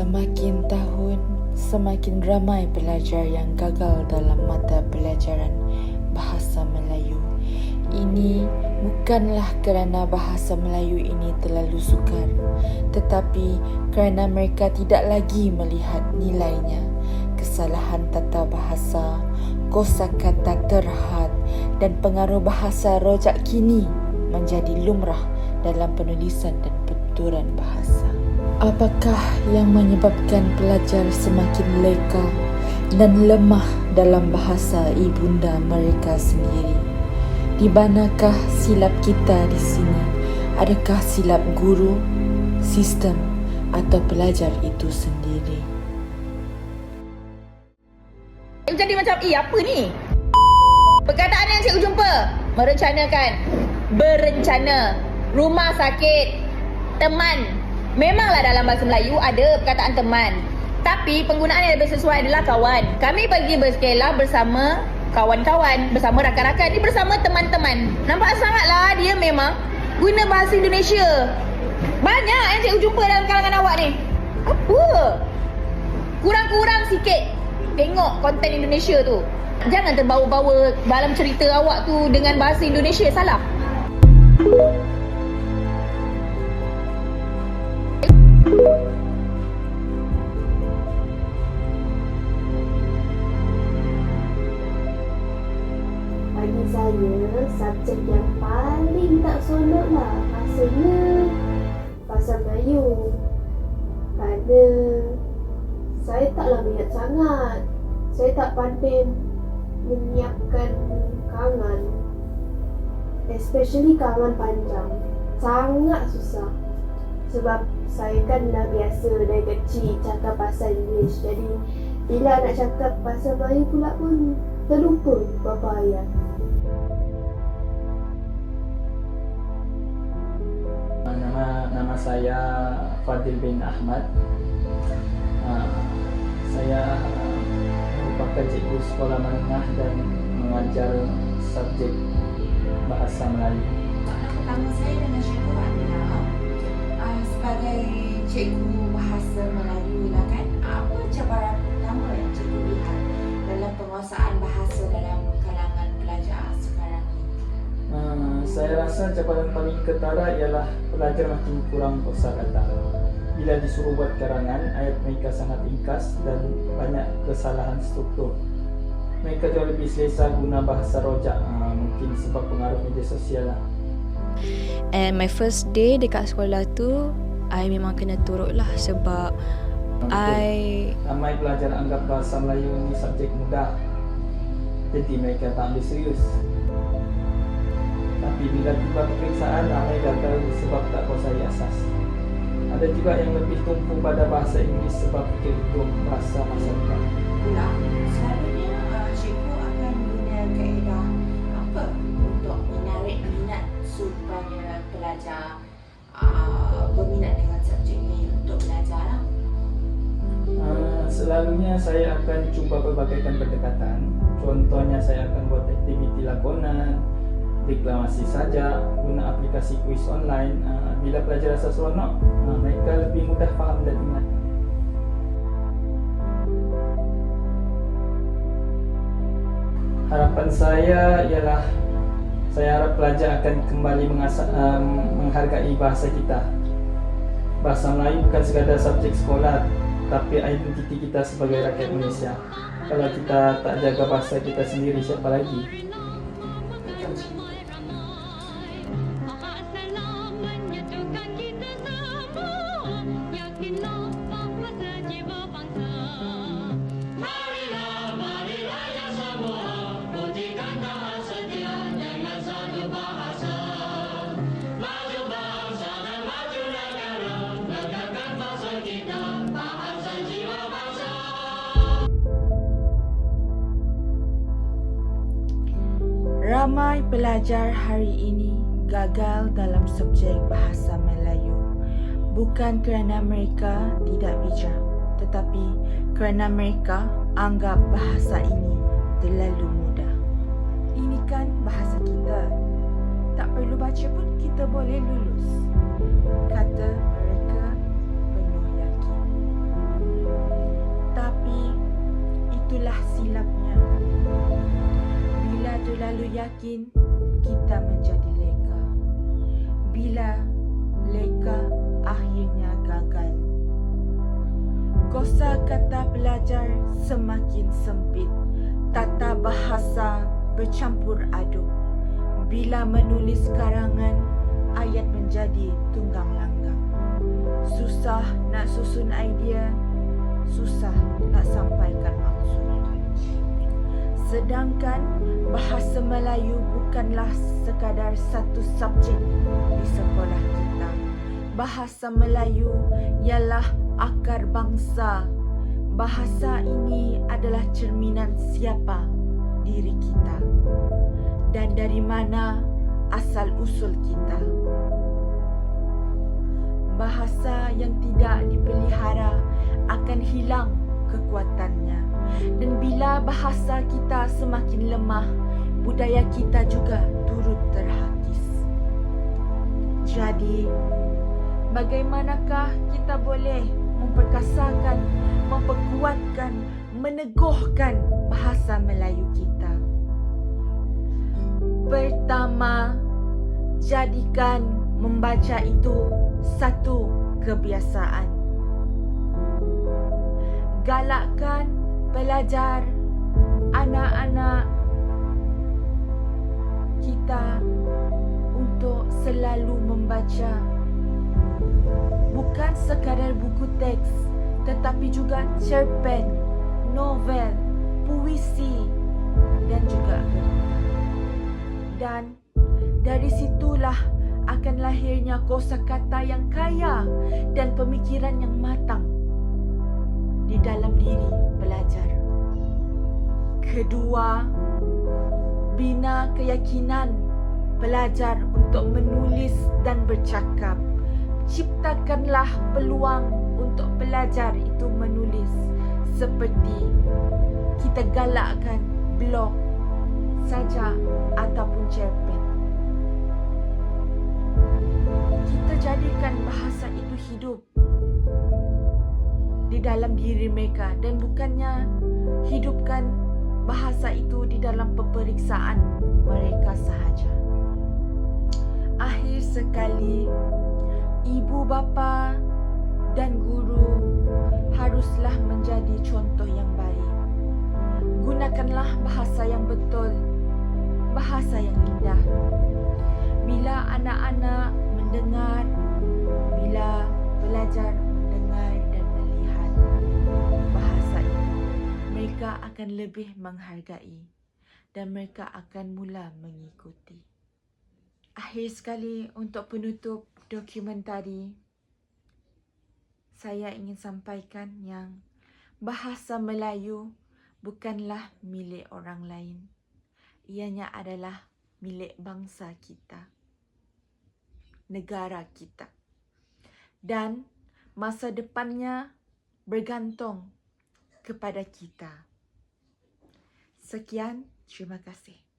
Semakin tahun, semakin ramai pelajar yang gagal dalam mata pelajaran bahasa Melayu. Ini bukanlah kerana bahasa Melayu ini terlalu sukar, tetapi kerana mereka tidak lagi melihat nilainya. Kesalahan tata bahasa, kosakata terhad dan pengaruh bahasa rojak kini menjadi lumrah dalam penulisan dan penuturan bahasa. Apakah yang menyebabkan pelajar semakin leka dan lemah dalam bahasa ibunda mereka sendiri? Di manakah silap kita di sini? Adakah silap guru, sistem atau pelajar itu sendiri? Jadi macam, eh apa ni? Perkataan yang cikgu jumpa Merencanakan Berencana Rumah sakit Teman Memanglah dalam bahasa Melayu ada perkataan teman. Tapi penggunaan yang lebih sesuai adalah kawan. Kami pergi berskela bersama kawan-kawan Bersama rakan-rakan. Ini bersama teman-teman. Nampak sangatlah dia memang Guna bahasa Indonesia. Banyak yang cikgu jumpa dalam kalangan awak ni. Apa? Kurang-kurang sikit Tengok konten Indonesia tu. Jangan terbawa-bawa dalam cerita awak tu dengan bahasa Indonesia. Salah. Bagi saya, subjek yang paling tak seronok lah rasanya bahasa Melayu. Kerana saya taklah minat sangat. Saya tak pandai menyiapkan kangan. Especially kangan panjang. Sangat susah. Sebab saya kan dah biasa dari kecil cakap bahasa English. Jadi bila nak cakap bahasa Melayu pula pun terlupa beberapa ayat. Nama nama saya Fadil bin Ahmad. Uh, saya merupakan cikgu sekolah menengah dan mengajar subjek bahasa Melayu. Pertama saya dengan Amina uh, sebagai cikgu bahasa Melayu lah kan apa cabaran pertama yang cikgu lihat dalam penguasaan bahasa dalam kalangan pelajar sekarang ni? Uh, saya rasa cabaran paling ketara ialah pelajar makin kurang kosakata. Bila disuruh buat karangan, ayat mereka sangat ringkas dan banyak kesalahan struktur. Mereka jauh lebih selesa guna bahasa rojak, uh, mungkin sebab pengaruh media sosial lah. And my first day dekat sekolah tu I memang kena turut lah sebab I Ramai pelajar anggap bahasa Melayu ni subjek mudah. Jadi mereka tak ambil serius. Tapi bila tiba peperiksaan ramai gagal sebab tak kuasai asas. Ada juga yang lebih tumpu pada bahasa Inggeris sebab fikir itu bahasa masa depan Pula selalunya uh, cikgu akan guna kaedah apa untuk menarik minat supaya pelajar berminat dengan subjek untuk belajar. Uh, selalunya saya akan cuba pelbagaikan pendekatan. Contohnya saya akan buat aktiviti lakonan Deklamasi saja Guna aplikasi kuis online. Uh, Bila pelajar rasa seronok uh, Mereka lebih mudah faham dan ingat. Harapan saya ialah Saya harap pelajar akan kembali mengasah, um, menghargai bahasa kita Bahasa Melayu bukan sekadar subjek sekolah tapi identiti kita sebagai rakyat Malaysia. Kalau kita tak jaga bahasa kita sendiri, siapa lagi? Ramai pelajar hari ini gagal dalam subjek bahasa Melayu bukan kerana mereka tidak bijak tetapi kerana mereka anggap bahasa ini terlalu mudah. Ini kan bahasa kita. Tak perlu baca pun kita boleh lulus. Kata mereka penuh yakin. itulah silapnya. Terlalu yakin, kita menjadi leka. Bila leka, akhirnya gagal. Kosa kata belajar semakin sempit. Tata bahasa bercampur aduk. Bila menulis karangan, ayat menjadi tunggang langgang. Susah nak susun idea, susah nak maksud. Sedangkan bahasa Melayu bukanlah sekadar satu subjek di sekolah kita. Bahasa Melayu ialah akar bangsa. Bahasa ini adalah cerminan siapa diri kita dan dari mana asal usul kita. Bahasa yang tidak dipelihara akan hilang kekuatannya. Dan bila bahasa kita semakin lemah, budaya kita juga turut terhakis. Jadi, bagaimanakah kita boleh memperkasakan, memperkuatkan, meneguhkan bahasa Melayu kita? Pertama, jadikan membaca itu satu kebiasaan. Galakkan pelajar anak-anak kita untuk selalu membaca bukan sekadar buku teks tetapi juga cerpen, novel, puisi dan juga. Dan dari situlah akan lahirnya kosakata yang kaya dan pemikiran yang matang di dalam diri pelajar. Kedua, bina keyakinan pelajar untuk menulis dan bercakap. Ciptakanlah peluang untuk pelajar itu menulis seperti kita galakkan blog saja ataupun cerpen. Kita jadikan bahasa itu hidup di dalam diri mereka dan bukannya hidupkan bahasa itu di dalam peperiksaan mereka sahaja. Akhir sekali, ibu bapa dan guru haruslah menjadi contoh yang baik. Gunakanlah bahasa yang betul, bahasa yang indah. Bila anak-anak mendengar, bila pelajar mereka akan lebih menghargai dan mereka akan mula mengikuti. Akhir sekali untuk penutup dokumentari, saya ingin sampaikan yang bahasa Melayu bukanlah milik orang lain. Ianya adalah milik bangsa kita, negara kita. Dan masa depannya bergantung kepada kita. Sekian, terima kasih.